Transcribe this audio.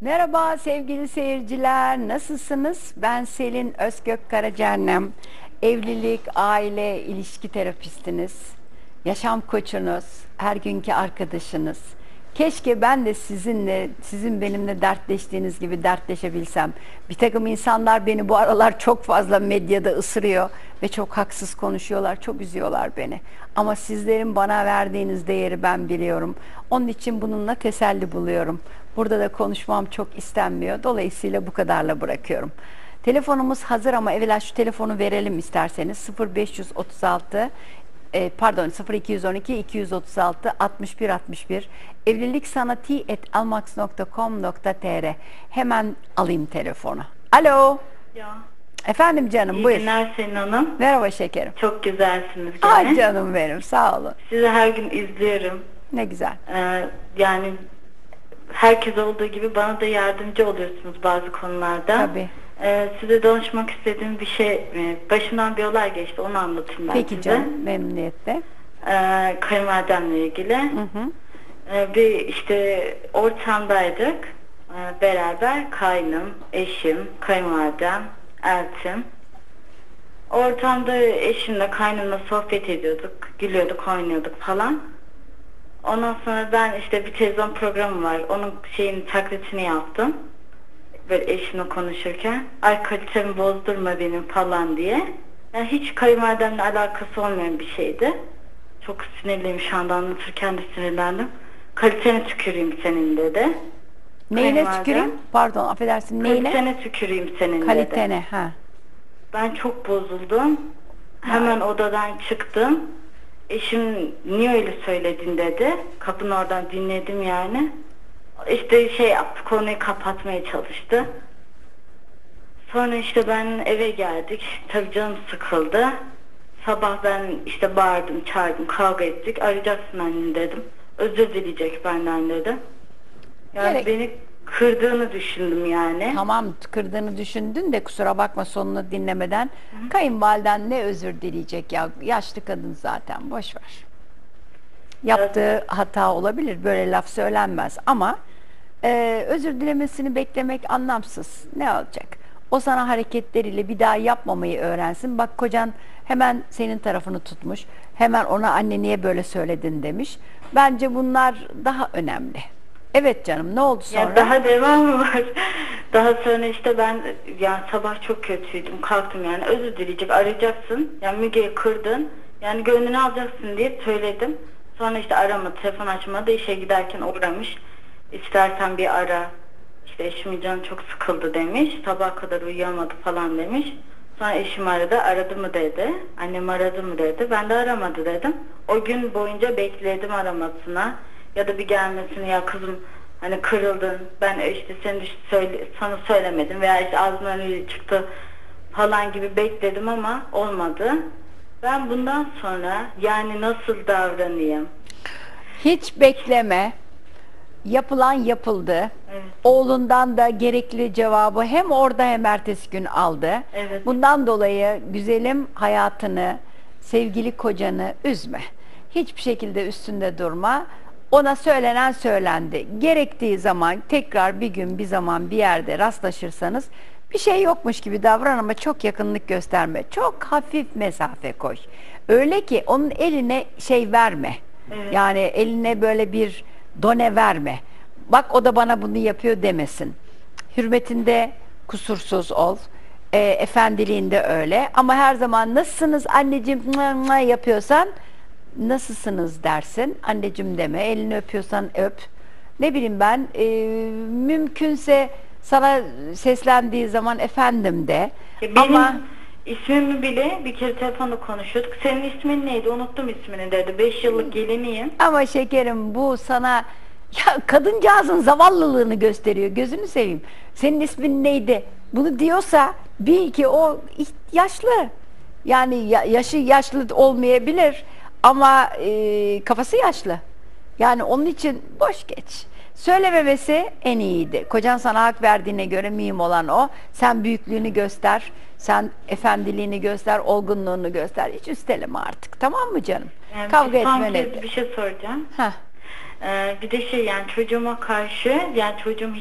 Merhaba sevgili seyirciler, nasılsınız? Ben Selin Özgök Karacaannem, evlilik, aile, ilişki terapistiniz, yaşam koçunuz, her günkü arkadaşınız. Keşke ben de sizinle, sizin benimle dertleştiğiniz gibi dertleşebilsem. Bir takım insanlar beni bu aralar çok fazla medyada ısırıyor ve çok haksız konuşuyorlar, çok üzüyorlar beni. Ama sizlerin bana verdiğiniz değeri ben biliyorum. Onun için bununla teselli buluyorum. Burada da konuşmam çok istenmiyor. Dolayısıyla bu kadarla bırakıyorum. Telefonumuz hazır ama evvela şu telefonu verelim isterseniz. 0536 e, pardon 0212 236 61 61 evlilik sanatı et almax.com.tr hemen alayım telefonu. Alo. Ya, Efendim canım iyi buyur. günler Selin Hanım. Merhaba şekerim. Çok güzelsiniz gene. Ay canım benim sağ olun. Sizi her gün izliyorum. Ne güzel. Ee, yani herkes olduğu gibi bana da yardımcı oluyorsunuz bazı konularda. Tabii. Ee, size danışmak istediğim bir şey, e, başımdan bir olay geçti onu anlatayım ben Peki size. canım memnuniyetle. Ee, kayınvalidemle ilgili. Hı hı. Ee, bir işte ortamdaydık. Ee, beraber kaynım, eşim, kayınvalidem, eltim. Ortamda eşimle kaynımla sohbet ediyorduk, gülüyorduk, oynuyorduk falan. Ondan sonra ben işte bir televizyon programı var. Onun şeyin taklitini yaptım. Böyle eşimle konuşurken. Ay kalitemi bozdurma benim falan diye. Yani hiç kayınvalidemle alakası olmayan bir şeydi. Çok sinirliyim şu anda anlatırken de sinirlendim. Kaliteni tüküreyim senin dedi. Kayınvalidem. tüküreyim? Pardon affedersin neyine? Kalitene tüküreyim senin dedi. Kalitene. Ha. Ben çok bozuldum. Hemen odadan çıktım. Eşim niye öyle söyledin dedi. Kapının oradan dinledim yani. İşte şey yaptı konuyu kapatmaya çalıştı. Sonra işte ben eve geldik. Tabii canım sıkıldı. Sabah ben işte bağırdım, çağırdım, kavga ettik. Arayacaksın annem dedim. Özür dileyecek benden dedim. Yani Gerek- beni kırdığını düşündüm yani. Tamam kırdığını düşündün de kusura bakma sonunu dinlemeden. Kayınvaliden ne özür dileyecek ya? Yaşlı kadın zaten boş ver. Yaptığı hata olabilir. Böyle laf söylenmez ama e, özür dilemesini beklemek anlamsız. Ne olacak? O sana hareketleriyle bir daha yapmamayı öğrensin. Bak kocan hemen senin tarafını tutmuş. Hemen ona anne niye böyle söyledin demiş. Bence bunlar daha önemli. Evet canım ne oldu sonra? Ya daha devamı var. Daha sonra işte ben yani sabah çok kötüydüm. Kalktım yani özür dileyecek arayacaksın. Yani Müge'yi kırdın. Yani gönlünü alacaksın diye söyledim. Sonra işte aramadı, telefon açmadı. işe giderken uğramış. İstersen bir ara. İşte eşimin canı çok sıkıldı demiş. Sabah kadar uyuyamadı falan demiş. Sonra eşim aradı. Aradı mı dedi. Annem aradı mı dedi. Ben de aramadı dedim. O gün boyunca bekledim aramasına. Ya da bir gelmesini ya kızım hani kırıldın. Ben işte seni söyle, sana söylemedim veya işte ağzından çıktı falan gibi bekledim ama olmadı. Ben bundan sonra yani nasıl davranayım? Hiç bekleme. Yapılan yapıldı. Evet. Oğlundan da gerekli cevabı hem orada hem ertesi gün aldı. Evet. Bundan dolayı güzelim hayatını, sevgili kocanı üzme. Hiçbir şekilde üstünde durma. Ona söylenen söylendi. Gerektiği zaman tekrar bir gün bir zaman bir yerde rastlaşırsanız bir şey yokmuş gibi davran ama çok yakınlık gösterme. Çok hafif mesafe koy. Öyle ki onun eline şey verme. Evet. Yani eline böyle bir done verme. Bak o da bana bunu yapıyor demesin. Hürmetinde kusursuz ol. E, efendiliğinde öyle. Ama her zaman nasılsınız anneciğim yapıyorsan nasılsınız dersin. Anneciğim deme. Elini öpüyorsan öp. Ne bileyim ben e, mümkünse sana seslendiği zaman efendim de. Ya Benim Ama ismimi bile bir kere telefonda konuşuyorduk. Senin ismin neydi? Unuttum ismini dedi. 5 yıllık geliniyim. Ama şekerim bu sana ya kadıncağızın zavallılığını gösteriyor. Gözünü seveyim. Senin ismin neydi? Bunu diyorsa bil ki o yaşlı. Yani ya- yaşı yaşlı olmayabilir ama e, kafası yaşlı. Yani onun için boş geç. Söylememesi en iyiydi. Kocan sana hak verdiğine göre mühim olan o. Sen büyüklüğünü göster. Sen efendiliğini göster, olgunluğunu göster. Hiç üsteleme artık. Tamam mı canım? Yani Kavga etme nedir? bir şey soracağım. Heh. Ee, bir de şey yani çocuğuma karşı yani çocuğum